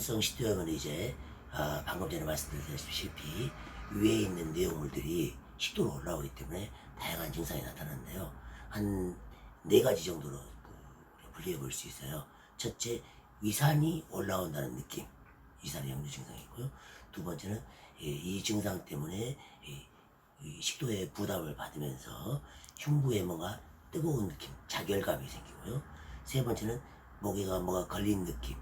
성 시도염은 이제 아, 방금 전에 말씀드렸다시피 위에 있는 내용물들이 식도로 올라오기 때문에 다양한 증상이 나타나는데요. 한 네 가지 정도로 그 분류해 볼 수 있어요. 첫째, 위산이 올라온다는 느낌. 위산 역류 증상이고요. 두 번째는 이, 이 증상 때문에 식도에 부담을 받으면서 흉부에 뭔가 뜨거운 느낌, 자결감이 생기고요. 세 번째는 목에가 뭐가 걸린 느낌,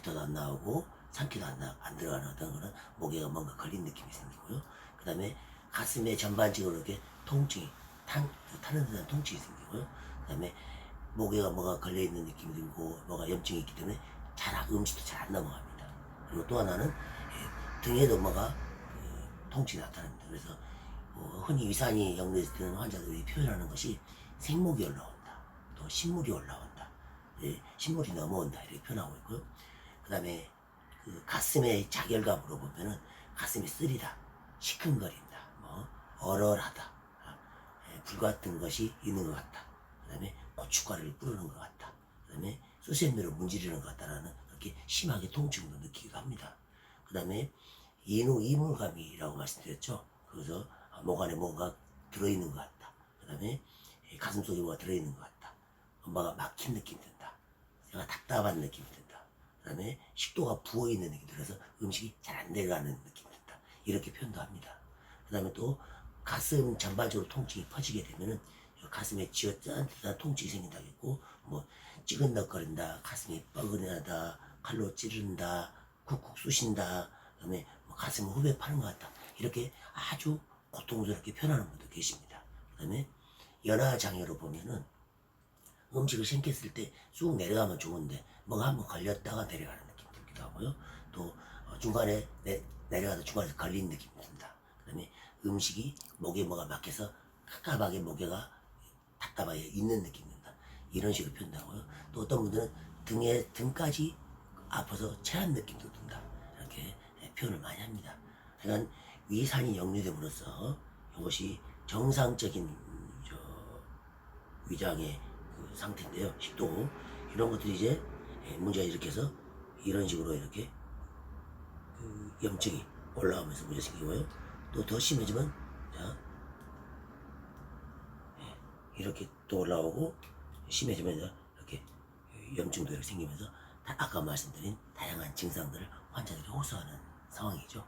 어, 뱉어도 안 나오고 삼키도 안, 나, 안 들어가는 어떤 그런 목에가 뭔가 걸린 느낌이 생기고요. 그 다음에 가슴에 전반적으로 이렇게 통증이, 탄, 타는 듯한 통증이 생기고요. 그 다음에 목에가 뭐가 걸려있는 느낌이 들고 뭐가 염증이 있기 때문에 잘, 안- 음식도 잘 안 넘어갑니다. 그리고 또 하나는 예, 등에도 뭐가 그, 통증이 나타납니다. 그래서 어, 흔히 위산이 역류했을 때는 환자들이 표현하는 것이 생목이 올라온다. 또 신물이 올라온다. 예, 신물이 넘어온다. 이렇게 표현하고 있고요. 그 다음에 그 가슴의 자결감으로 보면은 가슴이 쓰리다. 시큰거린다. 뭐, 얼얼하다. 아, 예, 불같은 것이 있는 것 같다. 그 다음에 고춧가루를 뿌리는 것 같다. 그 다음에 수세미로 문지르는 것 같다라는 그렇게 심하게 통증도 느끼기도 합니다. 그 다음에 인후 이물감이라고 말씀드렸죠. 그래서 목 안에 뭔가 들어있는 것 같다. 그 다음에 가슴 속에 뭐가 들어있는 것 같다. 엄마가 막힌 느낌 든다. 내가 답답한 느낌이 든다. 그 다음에 식도가 부어 있는 느낌이 들어서 음식이 잘 안 내려가는 느낌이 든다. 이렇게 표현도 합니다. 그 다음에 또 가슴 전반적으로 통증이 퍼지게 되면은 이 가슴에 쥐어짠 듯한 통증이 생긴다겠고 뭐 찌근덕거린다 가슴이 뻐근하다 칼로 찌른다 쿡쿡 쑤신다 그다음에 뭐 가슴을 후배 파는 것 같다 이렇게 아주 고통스럽게 표현하는 분도 계십니다 그다음에 연하장애로 보면은 음식을 생겼을 때 쑥 내려가면 좋은데 뭔가 한번 걸렸다가 내려가는 느낌 들기도 하고요 또 어, 중간에 내, 내려가서 중간에서 걸린 느낌이 든다 그다음에 음식이 목에 뭐가 막혀서 깝깝하게 목에가 답답하게 있는 느낌이 든다. 이런 식으로 표현하고요. 또 어떤 분들은 등에 등까지 아파서 체한 느낌도 든다. 이렇게 예, 표현을 많이 합니다. 하여간 위산이 역류됨으로써 이것이 정상적인 위장의 그 상태인데요. 식도 이런 것들이 이제 예, 문제가 일으켜서 이런 식으로 이렇게 그 염증이 올라오면서 문제 생기고요. 또 더 심해지면 자 이렇게 또 올라오고 심해지면 이렇게 염증도 이렇게 생기면서 다- 아까 말씀드린 다양한 증상들을 환자들이 호소하는 상황이죠.